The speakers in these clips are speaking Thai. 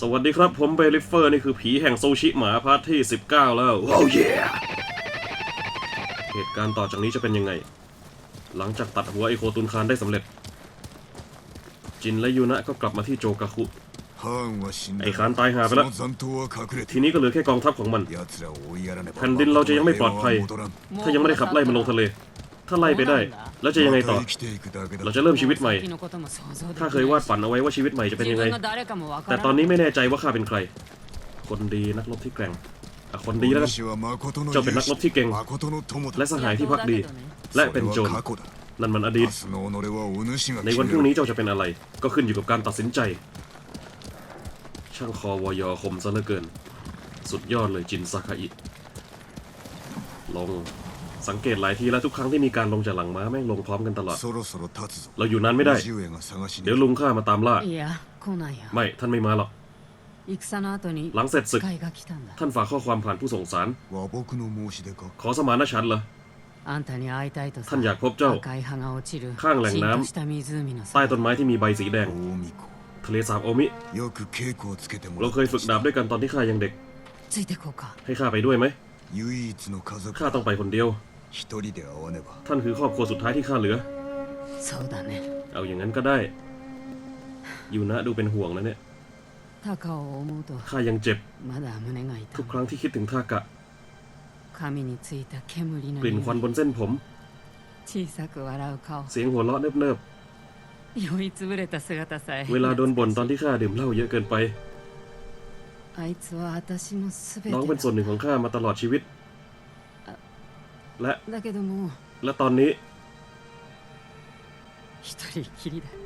สวัสดีครับ ผมเบลิเฟอร์ นี่คือผีแห่งโซชิหมาพาร์ทที่ 19 แล้วโอ้ย่เหตุการณ์ต่อจากนี้จะเป็นยังไง หลังจากตัดหัวไอโคตุนคานได้สำเร็จ จินและยูนะก็กลับมาที่โจกาคุ ไอคานตายหาไปแล้ว ทีนี้ก็เหลือแค่กองทัพของมัน แผ่นดินเราจะยังไม่ปลอดภัย ถ้ายังไม่ได้ขับไล่มันลงทะเล ถ้าไล่ไปได้ แล้วจะยังไงต่อ เราจะเริ่มชีวิตใหม่ ถ้าเคยวาดฝันเอาไว้ว่าชีวิตใหม่จะเป็นยังไง แต่ตอนนี้ไม่แน่ใจว่าข้าเป็นใคร คนดีนักรบที่แกร่งคนดีแล้วกันเจ้าเป็นนักรบที่เก่ง และสหายที่พักดี และเป็นโจรนั่นมันอดีต ในวันพรุ่งนี้เจ้าจะเป็นอะไร ก็ขึ้นอยู่กับการตัดสินใจ ช่างคอวอยอคมซะเหลือเกิน สุดยอดเลยจินซากาอิลอง สังเกตหลายทีแล้วทุกครั้งที่มีการลงจากหลังม้าแม่งลงพร้อมกันตลอด เราอยู่นั้นไม่ได้ เดี๋ยวลุงข้ามาตามล่า ไม่ ท่านไม่มาหรอก หลังเสร็จศึก ท่านฝากข้อความผ่านผู้ส่งสาร ขอสมานะฉันเหรอ ท่านอยากพบเจ้า ข้างแหล่งน้ำใต้ต้นไม้ที่มีใบสีแดง ทะเลสาบโอมิ เราเคยฝึกดาบด้วยกันตอนที่ข้ายังเด็ก ให้ข้าไปด้วยไหมข้าต้องไปคนเดียว 一人で会わねば ท่านคือครอบครัวสุดท้ายที่ข้าเหลือ そうだね เอาอย่างนั้นก็ได้ ยูนะดูเป็นห่วงนะเนี่ย タカを思うと ข้ายังเจ็บ まだ胸が痛 ทุก む ครั้งที่คิดถึงทากะ 髪についた煙の กลิ่นควันบ 匂い นเส้นผม 小さく笑う顔 เสียงหัวเราะเนิบ 酔いつぶれた姿さえ ๆ เวลาโดนบ่นตอนที่ข้าดื่มเหล้าเยอะเกินไป あいつは私の全て น้องเป็นส่วนหนึ่งของข้ามาตลอดชีวิต และและตอนนี้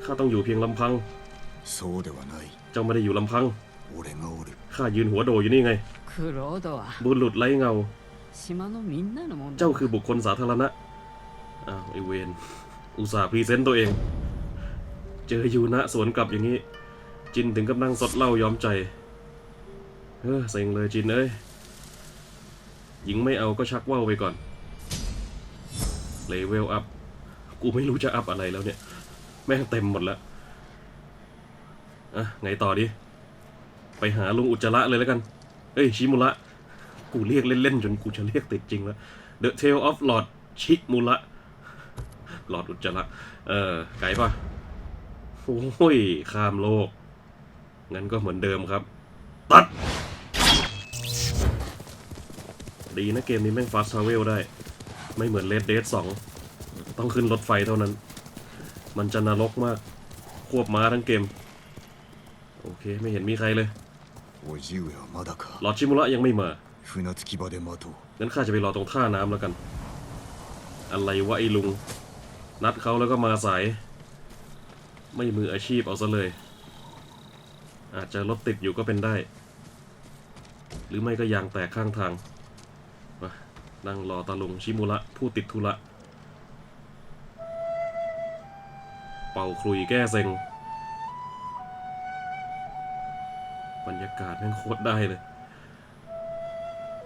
ข้าต้องอยู่เพียงลำพังเจ้าไม่ได้อยู่ลำพังข้ายืนหัวโดอยู่นี่ไง บุลุดไร้เงา เจ้าคือบุคคลสาธารณะอ้าวไอเวนอุตส่าห์พรีเซนต์ตัวเอง เจออยู่นะสวนกลับอย่างนี้ จินถึงกับนั่งสดเล่ายอมใจ เออเซ็งเลยจินเอ้ยหญิงไม่เอาก็ชักว่าวไปก่อน เลเวลอัพ กูไม่รู้จะอัพอะไรแล้วเนี่ย แม่งเต็มหมดแล้วอะไงต่อดีไปหาลุงอุจจาระเลยแล้วกัน เอ้ย ชิมุระ กูเรียกเล่น ๆ จนกูจะเรียกติดจริงแล้ว The Tale of Lord ชิมุระ หลอดอุจจาระ เออ ไกลปะโอ้ย ข้ามโลก งั้นก็เหมือนเดิมครับ ตัด ดีนะเกมนี้แม่งฟาสต์ทราเวลได้ ไม่เหมือนเลดเดสสองต้องขึ้นรถไฟเท่านั้น มันจะนรกมาก ควบม้าทั้งเกม โอเค ไม่เห็นมีใครเลยหลอดชิมุระยังไม่มางั้นข้าจะไปรอตรงท่าน้ำแล้วกัน อะไรวะไอ้ลุง นัดเขาแล้วก็มาสาย ไม่มืออาชีพเอาซะเลย อาจจะรถติดอยู่ก็เป็นได้ หรือไม่ก็ยางแตกข้างทาง นั่งรอตาลุงชิมุระ ผู้ติดธุระ เป่าคลุยแก้เซ็ง บรรยากาศแม่งโคตรได้เลย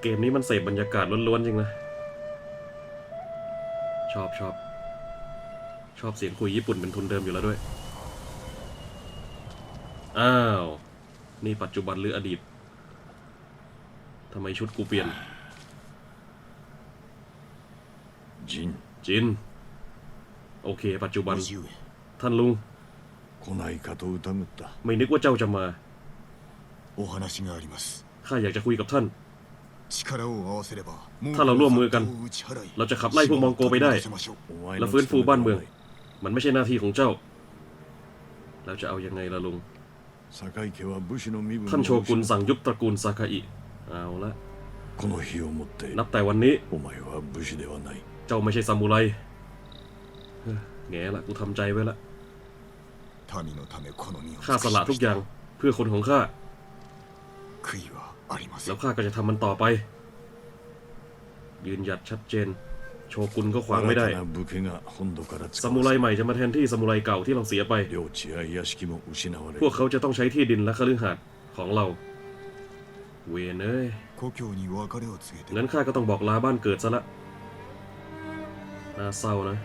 เกมนี้มันเสพบรรยากาศล้วนๆจริงนะ ชอบชอบ ชอบเสียงคุยญี่ปุ่นเป็นทุนเดิมอยู่แล้วด้วย อ้าว นี่ปัจจุบันหรืออดีตทำไมชุดกูเปลี่ยน ジン จิน โอเค ปัจจุบัน 叔父上 ท่านลุง 来ないかと疑った ไม่นึกว่าเจ้าจะมา お話があります ข้าอยากจะคุยกับท่าน 力を合わせればถ้าเราร่วมมือกัน 打ち払い เราจะขับไล่พวกมองโกไปได้ 島を取り戻せましょうお前 แล้ว の ฟื้นฟูบ้านเมือง 務めでは มันไม่ใช่หน้าที่ของเจ้า แล้วจะเอายังไงล่ะลุง ない坂井家は武士の身分を ท่านโชกุน 失う สั่งยุบตระกูลซาคาอิ เอาละ この日をもって นับแต่วันนี้ เจ้าไม่ใช่ซามูไรแง่ละกูทำใจไว้ละข้าสละทุกอย่างเพื่อคนของข้า แล้วข้าก็จะทำมันต่อไป ยืนหยัดชัดเจน โชกุนก็ขวางไม่ได้ ซามูไรใหม่จะมาแทนที่ซามูไรเก่าที่เราเสียไป พวกเขาจะต้องใช้ที่ดินและคฤหาสน์ของเรา เวนเอ้งั้นข้าก็ต้องบอกลาบ้านเกิดซะละน่าเศร้านะ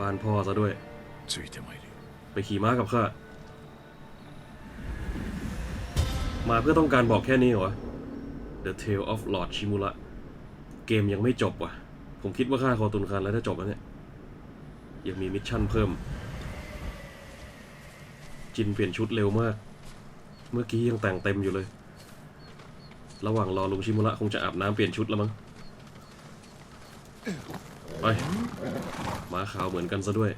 บ้านพ่อซะด้วย ついてまいれ ไปขี่ม้ากับข้า มาเพื่อต้องการบอกแค่นี้เหรอวะ The Tale of Lord Shimura เกมยังไม่จบว่ะ ผมคิดว่าฆ่าคอตุนคานแล้วจะจบแล้วเนี่ย ยังมีมิชชั่นเพิ่ม จินเปลี่ยนชุดเร็วมาก เมื่อกี้ยังแต่งเต็มอยู่เลย ระหว่างรอลุงชิมุระคงจะอาบน้ำเปลี่ยนชุดแล้วมั้ง ไปม้าขาวเหมือนกันซะด้วย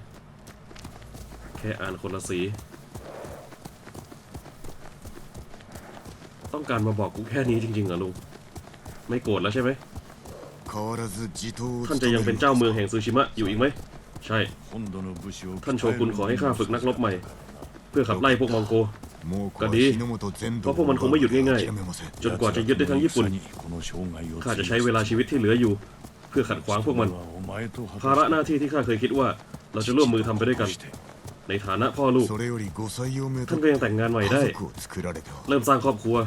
แค่อ่านคนละสี ต้องการมาบอกกูแค่นี้จริงๆเหรอลุง ไม่โกรธแล้วใช่ไหมท่านจะยังเป็นเจ้าเมืองแห่งซูชิมะอยู่อีกไหม ใช่ ท่านโชกุนขอให้ข้าฝึกนักรบใหม่ เพื่อขับไล่พวกมองโกก็ดีเพราะพวกมันคงไม่หยุดง่ายๆ จนกว่าจะยึดได้ทั้งญี่ปุ่น ข้าจะใช้เวลาชีวิตที่เหลืออยู่ เพื่อขัดขวางพวกมัน ภาระหน้าที่ที่ข้าเคยคิดว่า เราจะร่วมมือทำไปด้วยกัน ในฐานะพ่อลูก ท่านก็ยังแต่งงานใหม่ได้ เริ่มสร้างครอบครัว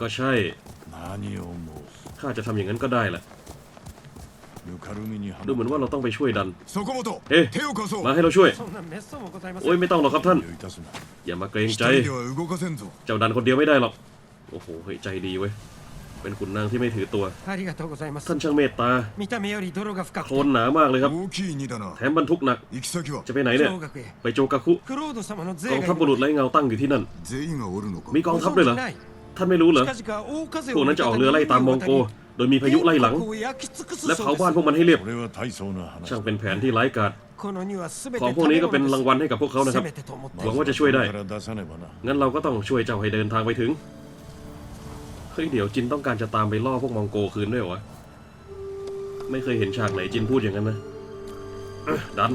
ก็ใช่ ข้าจะทำอย่างนั้นก็ได้แหละดูเหมือนว่าเราต้องไปช่วยดัน เฮ้มาให้เราช่วย โอ้ยไม่ต้องหรอกครับท่าน อย่ามาเกรงใจ เจ้าดันคนเดียวไม่ได้หรอก โอ้โหใจดีเว้ย เป็นขุนนางที่ไม่ถือตัว ありがとうございます ท่านช่างเมตตา 見た目より泥が深 โค く ลนหนามากเลยครับ 大きい荷だな แถมบรรทุกหนัก 行き先は จะไปไหน て เนี่ย 驚愕へ ไปโจกาคุ クロード様の ก 税 อง が ทัพบุรุษไร้เงาตั้งอยู่ที่นั่น 全員がおるのか มีกองทัพด้วยเหรอ ない ท่านไม่รู้เหรอ 近々大風 พวกนั้นจะออกเรือไล่ตามมองโก โดยมีพายุไล่หลัง を焼き尽くす และ そう เผาบ้าน で พวกมันให้เรียบ これは大層な話 ช่างเป็นแผนที่ร้ายกาจ すこの荷は全て ของพวกนี้ก็เป็นรางวัลให้กับพวกเขานะครับ せめてと思って หวังว่าจะช่วยได้ から出さねばな งั้นเราก็ต้องช่วยเจ้าให้เดินทางไปถึง เฮ้ยเดี๋ยวจินต้องการจะตามไปล่อพวกมองโกคืนด้วยวะไม่เคยเห็นฉากไหนจินพูดอย่างนั้นนะดัน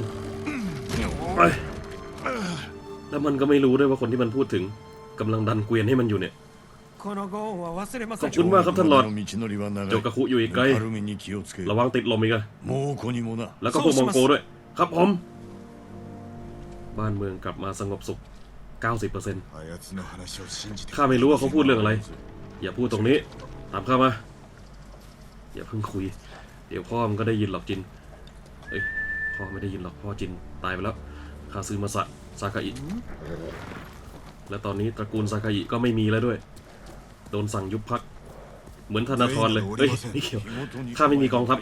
ไปแล้วมันก็ไม่รู้ด้วยว่าคนที่มันพูดถึงกำลังดันเกวียนให้มันอยู่เนี่ยขอบคุณมากครับท่านหลอดโจกะคุอยู่อีกไกลระวังติดลมอีกอะแล้วก็พวกมองโกด้วย ครับผม บ้านเมืองกลับมาสงบสุข 90%ข้าไม่รู้ว่าเขาพูดเรื่องอะไร อย่าพูดตรงนี้ ตามข้ามา อย่าเพิ่งคุย เดี๋ยวพ่อมันก็ได้ยินหรอกจิน เอ้ย พ่อไม่ได้ยินหรอกพ่อจินตายไปแล้ว คาซึมาสะซากาอิ และตอนนี้ตระกูลซากาอิก็ไม่มีแล้วด้วย โดนสั่งยุบพัก เหมือนธนาธรเลย เฮ้ยไม่เกี่ยวข้าไม่มีกองทัพ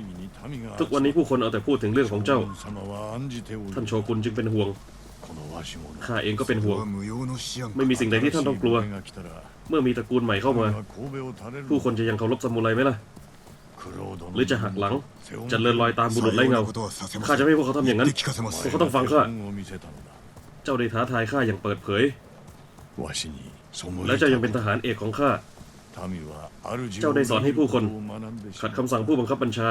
ทุกวันนี้ผู้คนเอาแต่พูดถึงเรื่องของเจ้า ท่านโชกุนจึงเป็นห่วง ข้าเองก็เป็นห่วง ไม่มีสิ่งใดที่ท่านต้องกลัว เมื่อมีตระกูลใหม่เข้ามา ผู้คนจะยังเคารพสามูไรไหมล่ะ หรือจะหักหลัง จะเลินลอยตามบุรุษไร้เงา ข้าจะไม่ให้พวกเขาทำอย่างนั้น พวกเขาต้องฟังข้า เจ้าได้ท้าทายข้าอย่างเปิดเผย และเจ้ายังเป็นทหารเอกของข้า เจ้าได้สอนให้ผู้คน ขัดคำสั่งผู้บังคับบัญชา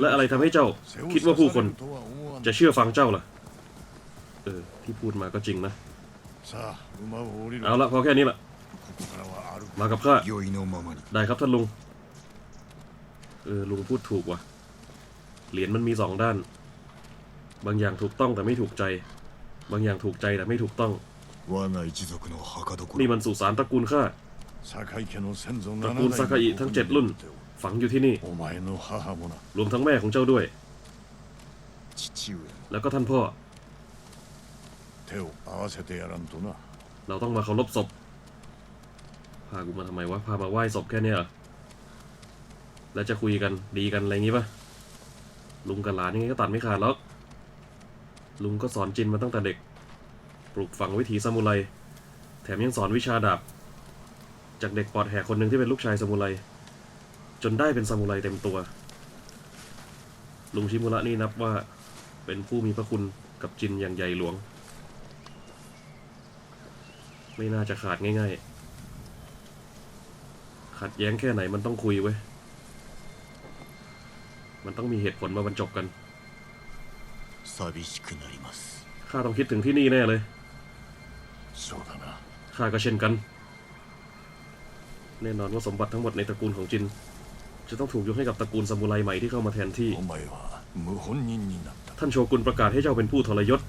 และอะไรทำให้เจ้า คิดว่าผู้คน จะเชื่อฟังเจ้าล่ะ เออที่พูดมาก็จริงนะ เอาละพอแค่นี้ละมากับข้าได้ครับท่านลุง เออลุงพูดถูกว่ะ เหรียญมันมีสองด้าน บางอย่างถูกต้องแต่ไม่ถูกใจ บางอย่างถูกใจแต่ไม่ถูกต้อง นี่มันสุสานตระกูลข้าตระกูลซากาอิทั้งเจ็ดรุ่น ฝังอยู่ที่นี่ รวมทั้งแม่ของเจ้าด้วย แล้วก็ท่านพ่อ เราต้องมาเคารพศพ พากูมาทำไมวะ พามาไหว้ศพแค่เนี้ยเหรอ แล้วจะคุยกันดีกันอะไรงี้ปะลุงกับหลานยังไงก็ตัดไม่ขาดหรอก ลุงก็สอนจินมาตั้งแต่เด็ก ปลูกฝังวิถีซามูไร แถมยังสอนวิชาดาบ จากเด็กปอดแหกคนหนึ่งที่เป็นลูกชายซามูไร จนได้เป็นซามูไรเต็มตัว ลุงชิมุระนี่นับว่าเป็นผู้มีพระคุณกับจินอย่างใหญ่หลวง ไม่น่าจะขาดง่ายๆ ขัดแย้งแค่ไหนมันต้องคุยเว้ย มันต้องมีเหตุผลมาบรรจบกันข้าต้องคิดถึงที่นี่แน่เลยข้าก็เช่นกัน แน่นอนว่าสมบัติทั้งหมดในตระกูลของจิน จะต้องถูกยกให้กับตระกูลซามูไรใหม่ที่เข้ามาแทนที่ ท่านโชกุนประกาศให้เจ้าเป็นผู้ทรยศ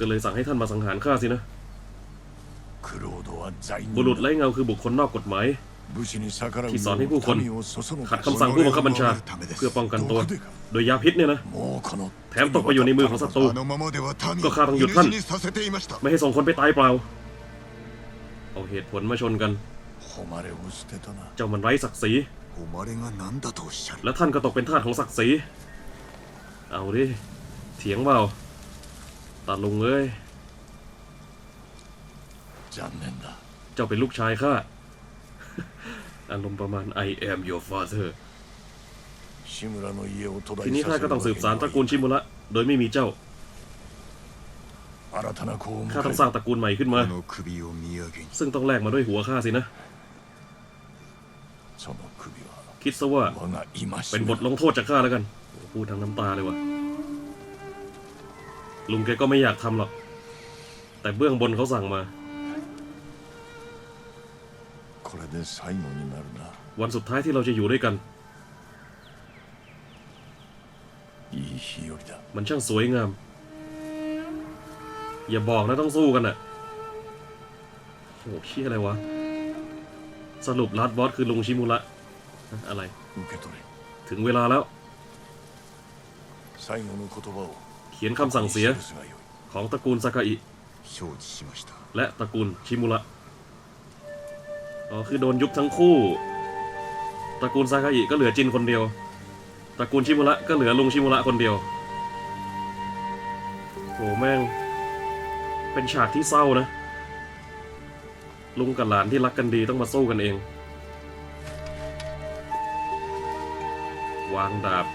ก็เลยสั่งให้ท่านมาสังหารข้าสินะ บุรุษไร้เงาคือบุคคลนอกกฎหมาย ที่สอนให้ผู้คน ขัดคำสั่งผู้บังคับบัญชา เพื่อป้องกันตนโดยยาพิษเนี่ยนะ แถมตกไปอยู่ในมือของศัตรู ก็ข้าต้องหยุดท่าน ไม่ให้ส่งคนไปตายเปล่า เอาเหตุผลมาชนกัน เจ้ามันไร้ศักดิ์ศรี และท่านก็ตกเป็นทาสของศักดิ์ศรี เอาดิ เถียงเปล่า ตาลุงเอ้ย 残念だ เจ้าเป็นลูกชายข้า อารมณ์ประมาณ I am your father 志村の家を途絶 ที え นี้ さ ข้า せ ก็ る ต้องสืบสารตระกูล わけ ชิมุระ โดยไม่มีเจ้า には新たな子を ข้าต้อง 迎 สร้างตระกูลใหม่ขึ้นมา この首を土産に ซึ่งต้องแลกมาด้วยหัวข้าสินะ えその首は คิดซะว่า 我が戒 เป็น め บทลงโทษจากข้าแล้วกัน พูดทางน้ำตาเลยว่ะ ลุงแกก็ไม่อยากทำหรอก แต่เบื้องบนเขาสั่งมา これで最後になるな วันสุดท้ายที่เราจะอยู่ด้วยกัน いい日和だ มันช่างสวยงาม อย่าบอกนะต้องสู้กันอะโหเชี่ยอะไรวะ สรุปลัดบอสคือลุงชิมุระฮะอะไร 受け取れ ถึงเวลาแล้ว 最後の言葉を เ ขียนคำสั่งเสียของตระกูลซากาอิและตระกูลชิมุระอ๋อคือโดนยุบทั้งคู่ ตระกูลซากาอิก็เหลือจินคนเดียว ตระกูลชิมุระก็เหลือลุงชิมุระคนเดียวโหแม่ง เป็นฉากที่เศร้านะ ลุงกับหลานที่รักกันดีต้องมาสู้กันเอง วางดาบ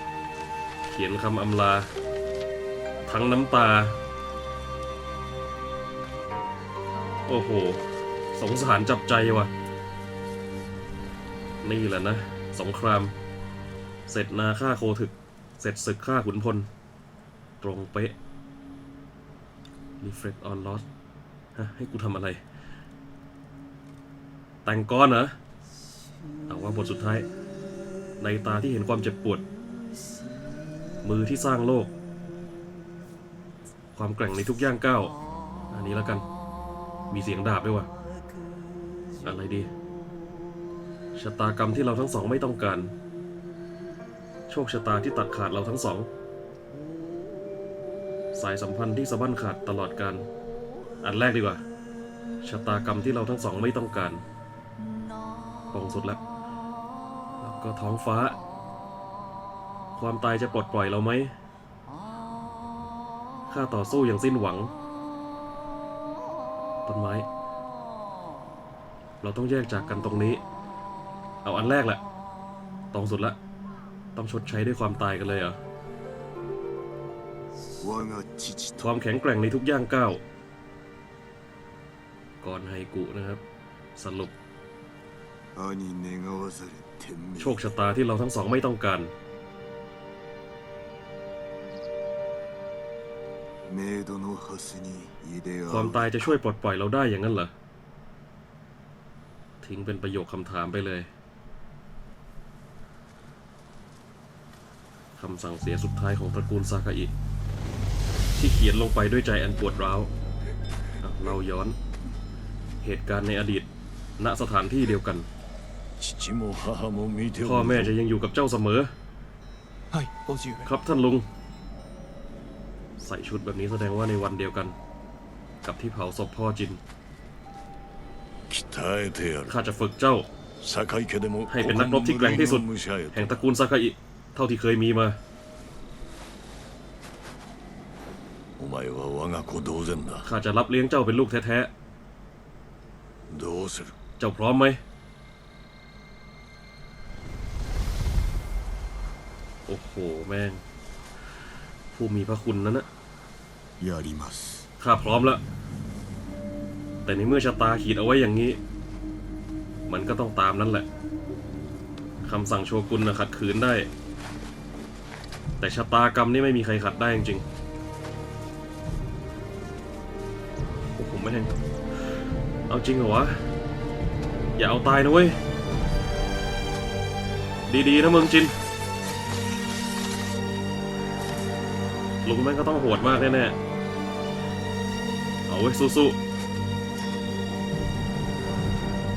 เขียนคำอำลา ทั้งน้ำตา โอ้โห สงสารจับใจว่ะ นี่แหละนะ สงคราม เสร็จนาฆ่าโคถึก เสร็จศึกฆ่าขุนพล ตรงเป๊ะ reflect on loss ฮะ ให้กูทำอะไร แต่งก้อนเหรอเอาว่าบทสุดท้าย ในตาที่เห็นความเจ็บปวด มือที่สร้างโลก ความแกร่งในทุกย่างก้าวอันนี้แล้วกัน มีเสียงดาบด้วยวะอะไรดี ชะตากรรมที่เราทั้งสองไม่ต้องการ โชคชะตาที่ตัดขาดเราทั้งสอง สายสัมพันธ์ที่สะบั้นขาดตลอดการ อันแรกดีกว่า ชะตากรรมที่เราทั้งสองไม่ต้องการตรงสุดแล้วแล้วก็ท้องฟ้า ความตายจะปลดปล่อยเราไหม ข้าต่อสู้อย่างสิ้นหวัง ต้นไม้ เราต้องแยกจากกันตรงนี้ เอาอันแรกแหละตองสุดละ ต้องชดใช้ด้วยความตายกันเลยเหรอความแข็งแกร่งในทุกย่างก้าวก่อนไฮกุนะครับ สรุป โชคชะตาที่เราทั้งสองไม่ต้องการ ความตายจะช่วยปลดปล่อยเราได้อย่างนั้นเหรอ ทิ้งเป็นประโยคคำถามไปเลยคำสั่งเสียสุดท้ายของตระกูลซากาอิ ที่เขียนลงไปด้วยใจอันปวดร้าวเราย้อน เหตุการณ์ในอดีต ณสถานที่เดียวกัน พ่อแม่จะยังอยู่กับเจ้าเสมอ ครับท่านลุง ใส่ชุดแบบนี้แสดงว่าในวันเดียวกัน กับที่เผาศพพ่อจินข้าจะฝึกเจ้า ให้เป็นนักรบที่แกร่งที่สุด แห่งตระกูลซากาอิเท่าที่เคยมีมาข้าจะรับเลี้ยงเจ้าเป็นลูกแท้ๆเจ้าพร้อมไหมโอ้โห แม่ง ผู้มีพระคุณนั่นนะ อย่าดีมัสข้าพร้อมแล้ว แต่ในเมื่อชะตาขีดเอาไว้อย่างนี้ มันก็ต้องตามนั้นแหละคำสั่งโชกุนนะขัดขืนได้ แต่ชะตากรรมนี่ไม่มีใครขัดได้จริงๆโอ้โหไม่เห็นเอาจริงเหรอวะ อย่าเอาตายนะเว้ย ดีๆนะมึงจินลุงแม่งก็ต้องโหดมากแน่ๆ เอาไว้สู้ๆ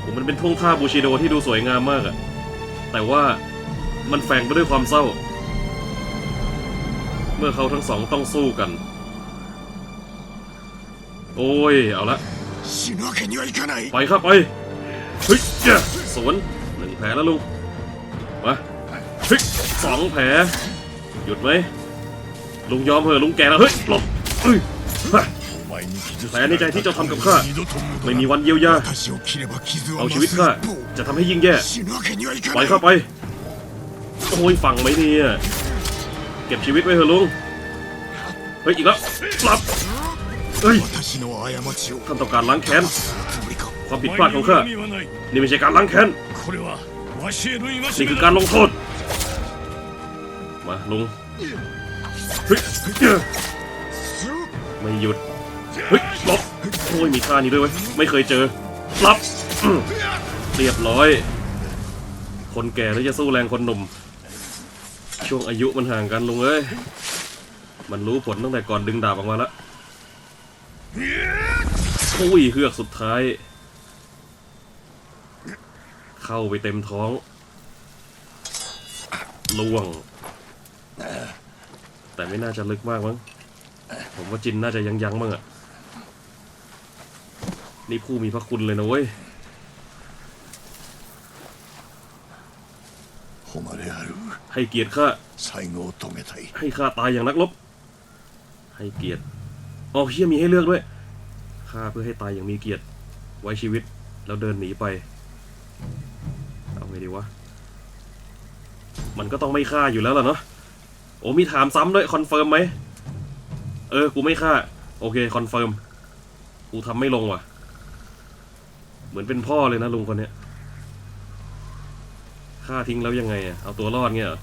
ผมมันเป็นทุ่งท่าบูชิโดที่ดูสวยงามมากอะแต่ว่ามันแฝงไปด้วยความเศร้า เมื่อเขาทั้งสองต้องสู้กัน โอ้ย เอาละไปครับไปเฮ้ยสวนหนึ่งแผลแล้วลูกวะฮ้สองแผลหยุดไหมลุงยอมเหอะลุงแกแล้วเฮ้ยหลบเฮ้ย แผลในใจที่เจ้าทำกับข้าไม่มีวันเยียวยาเอาชีวิตข้าจะทำให้ยิ่งแย่ปล่อยข้าไปโอ้ยฟังไหมเนี่ยเก็บชีวิตไว้เถอะลุงเฮ้ยอีกแล้วกลับเฮ้ยท่านต้องการล้างแค้นความผิดพลาดของข้านี่ไม่ใช่การล้างแค้นนี่คือการลงโทษมาลุงไม่หยุด เฮ้ยหลบโอ้ยมีท่านี้ด้วยเว้ยไม่เคยเจอรับเรียบร้อย คนแก่แล้วจะสู้แรงคนหนุ่ม ช่วงอายุมันห่างกันลุงเอ้ย มันรู้ผลตั้งแต่ก่อนดึงดาบออกมาแล้วอุ้ยเฮือกสุดท้าย เข้าไปเต็มท้องล่วง แต่ไม่น่าจะลึกมากมั้ง ผมว่าจินน่าจะยังยังมั้งอะ นี่ผู้มีพระคุณเลยนะเว้ยให้เกียรติข้าให้ข้าตายอย่างนักรบให้เกียรติอ๋อเฮียมีให้เลือกด้วยข้าเพื่อให้ตายอย่างมีเกียรติไว้ชีวิตแล้วเดินหนีไปเอาไงดีวะมันก็ต้องไม่ฆ่าอยู่แล้วล่ะเนาะโอ้มีถามซ้ำด้วยคอนเฟิร์มไหมเออกูไม่ฆ่าโอเคคอนเฟิร์มกูทำไม่ลงว่ะ เหมือนเป็นพ่อเลยนะลุงคนเนี้ยฆ่าทิ้งแล้วยังไงอะเอาตัวรอดเงี้ยเหรอ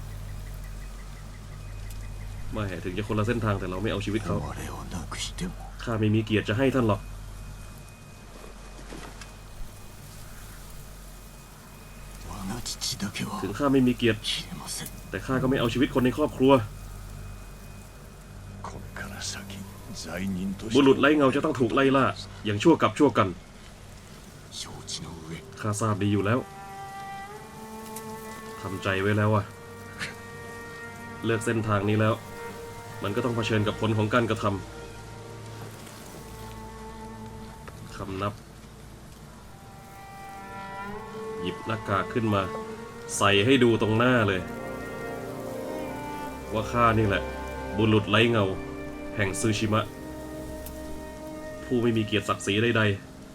ไม่ถึงจะคนละเส้นทางแต่เราไม่เอาชีวิตเขาข้าไม่มีเกียรติจะให้ท่านหรอกถึงข้าไม่มีเกียรติ แต่ข้าก็ไม่เอาชีวิตคนในครอบครัว บุรุษไล่เงาจะต้องถูกไล่ล่า อย่างชั่วกับชั่วกัน ข้าทราบดีอยู่แล้วทำใจไว้แล้วอะเลือกเส้นทางนี้แล้ว มันก็ต้องเผชิญกับผลของการกระทำคำนับ หยิบหน้ากากขึ้นมา ใส่ให้ดูตรงหน้าเลย ว่าข้านี่แหละ บุรุษไร้เงา แห่งซูชิมะ ผู้ไม่มีเกียรติศักดิ์ศรีใด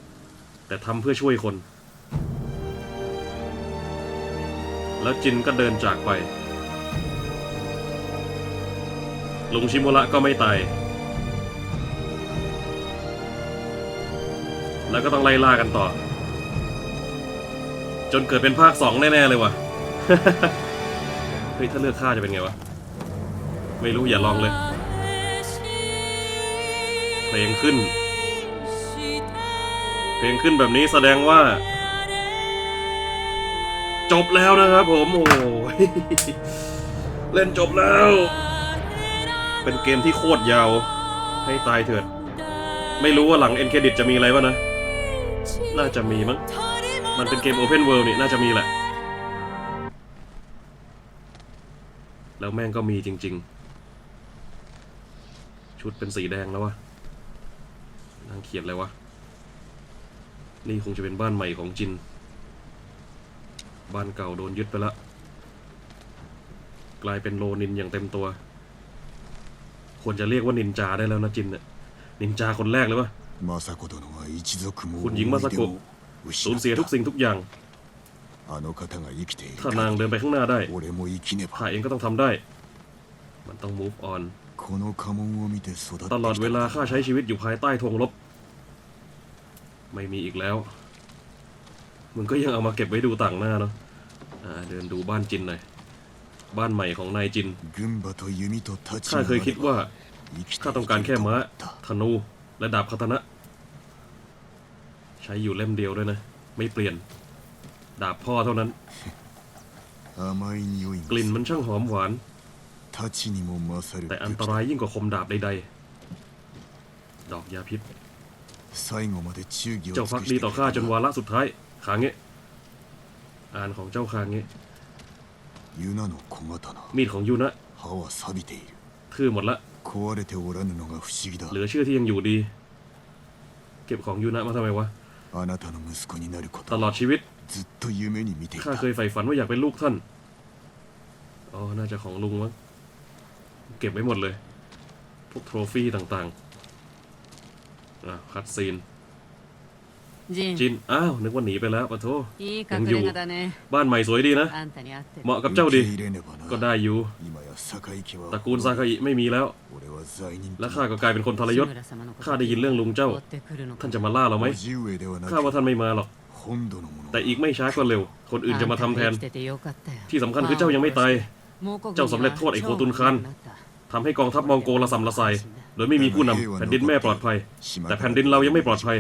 ๆแต่ทำเพื่อช่วยคน แล้วจินก็เดินจากไป ลุงชิมุระก็ไม่ตาย แล้วก็ต้องไล่ล่ากันต่อ จนเกิดเป็นภาคสองแน่ ๆ เลยว่ะ เฮ้ย ถ้าเลือกฆ่าจะเป็นไงวะ ไม่รู้อย่าลองเลย เพลงขึ้น เพลงขึ้นแบบนี้แสดงว่า จบแล้วนะครับผม โอ้ยเล่นจบแล้ว เป็นเกมที่โคตรยาว ให้ตายเถิด ไม่รู้ว่าหลังเอ็นเครดิตจะมีอะไรวะนะ น่าจะมีมั้ง มันเป็นเกม Open World นี่น่าจะมีแหละ แล้วแม่งก็มีจริง ๆ ชุดเป็นสีแดงแล้ววะนางเขียนอะไรวะ นี่คงจะเป็นบ้านใหม่ของจิน บ้านเก่าโดนยึดไปละ กลายเป็นโลนินอย่างเต็มตัว ควรจะเรียกว่านินจาได้แล้วนะจินเนี่ยนินจาคนแรกเลยวะคุณหญิงมาสโกะสูญเสียทุกสิ่งทุกอย่างถ้านางเดินไปข้างหน้าได้ข้าเองก็ต้องทำได้ มันต้อง move on ตลอดเวลาข้าใช้ชีวิตอยู่ภายใต้ธงลบ ไม่มีอีกแล้ว มึงก็ยังเอามาเก็บไว้ดูต่างหน้าเนาะ เดินดูบ้านจินหน่อย บ้านใหม่ของนายจิน ข้าเคยคิดว่า ข้าต้องการแค่ม้าธนู และดาบคาตนะ ใช้อยู่เล่มเดียวด้วยนะ ไม่เปลี่ยน ดาบพ่อเท่านั้น กลิ่นมันช่างหอมหวาน แต่อันตรายยิ่งกว่าคมดาบใดๆ ดอกยาพิษ เจ้าฟักดีต่อข้าจนวาระสุดท้าย ขางเงะ อ่านของเจ้าคางงี้มีดของยูนะคือหมดละเหลือเชื่อที่ยังอยู่ดี เก็บของยูนะมาทำไมวะตลอดชีวิตข้าเคยใฝ่ฝันว่าอยากเป็นลูกท่านอ๋อน่าจะของลุงมั้งเก็บไว้หมดเลย พวกโทรฟี่ต่างๆอะคัดซีน จิน อ้าว นึกว่าหนีไปแล้วปะโทยังอยู่ บ้านใหม่สวยดีนะ เหมาะกับเจ้าดี ก็ได้อยู่ ตระกูลซาคาอิไม่มีแล้ว และข้าก็กลายเป็นคนทรยศ ข้าได้ยินเรื่องลุงเจ้า ท่านจะมาล่าเราไหม ข้าว่าท่านไม่มาหรอก แต่อีกไม่ช้าก็เร็ว คนอื่นจะมาทำแทน ที่สำคัญคือเจ้ายังไม่ตาย เจ้าสำเร็จโทษไอ้โคตุนคันทำให้กองทัพมองโกละสัมละไซ โดยไม่มีผู้นำแผ่นดินแม่ปลอดภัย แต่แผ่นดินเรายังไม่ปลอดภัย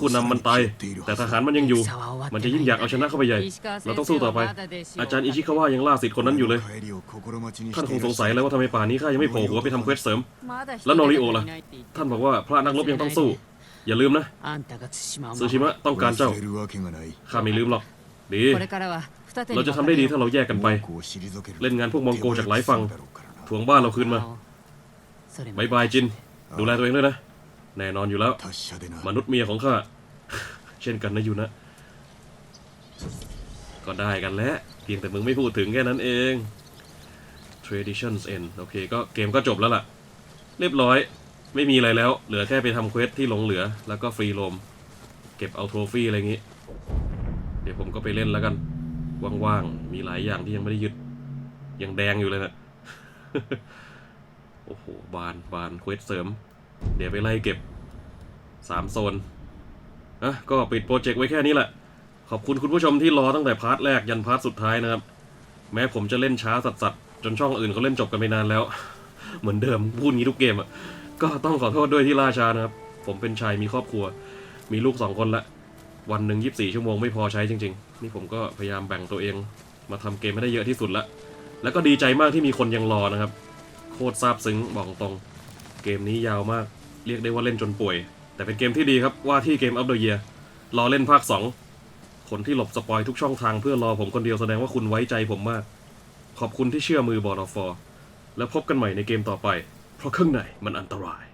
ผู้นำมันตาย แต่ทหารมันยังอยู่ มันจะยิ่งอยากเอาชนะเข้าไปใหญ่ เราต้องสู้ต่อไป อาจารย์อิชิคาวะยังล่าสิทธิ์คนนั้นอยู่เลย ท่านคงสงสัยแล้วว่าทำไมป่านนี้ข้ายังไม่โผล่หัวไปทำเควสเสริม แล้วโนริโอล่ะ ท่านบอกว่าพระนักรบยังต้องสู้ อย่าลืมนะซูชิมะต้องการเจ้า ข้าไม่ลืมหรอก ดี เราจะทำได้ดีถ้าเราแยกกันไป เล่นงานพวกมองโกจากหลายฝั่งทวงบ้านเราคืนมา บายบายจิน ดูแลตัวเองด้วยนะ แน่นอนอยู่แล้ว มนุษย์เมียของข้า เช่นกันนะยูนะ ก็ได้กันแล้ว เพียงแต่มึงไม่พูดถึงแค่นั้นเอง traditions end โอเค ก็เกมก็จบแล้วล่ะ เรียบร้อย ไม่มีอะไรแล้ว เหลือแค่ไปทำเควสที่หลงเหลือ แล้วก็ฟรีโรม เก็บเอาทรฟี่อะไรอย่างนี้ เดี๋ยวผมก็ไปเล่นแล้วกัน ว่างๆ มีหลายอย่างที่ยังไม่ได้ยึด ยังแดงอยู่เลยนะ โอ้โห บาน บานเควสเสริม เดี๋ยวไปไล่เก็บสามโซนอะก็ปิดโปรเจกต์ไว้แค่นี้แหละ ขอบคุณคุณผู้ชมที่รอตั้งแต่พาร์ทแรกยันพาร์ทสุดท้ายนะครับ แม้ผมจะเล่นช้าสัสๆจนช่องอื่นเขาเล่นจบกันไปนานแล้ว เหมือนเดิมพูดงี้ทุกเกมอะ ก็ต้องขอโทษด้วยที่ล่าช้านะครับ ผมเป็นชายมีครอบครัว มีลูกสองคนละ วันหนึ่งยีิบสี่ชั่วโมงไม่พอใช้จริง ๆ นี่ผมก็พยายามแบ่งตัวเอง มาทำเกมให้ได้เยอะที่สุดละ แล้วก็ดีใจมากที่มีคนยังรอนะครับ โคตรซาบซึ้งบอกตรง เกมนี้ยาวมาก เรียกได้ว่าเล่นจนป่วย แต่เป็นเกมที่ดีครับว่าที่เกมอัปเด e เยียรอเล่นภาค 2 คนที่หลบสปอยทุกช่องทางเพื่อรอผมคนเดียวแสดงว่าคุณไว้ใจผมมาก ขอบคุณที่เชื่อมือบอร์ดฟอร์และพบกันใหม่ในเกมต่อไป เพราะเครื่องในมันอันตราย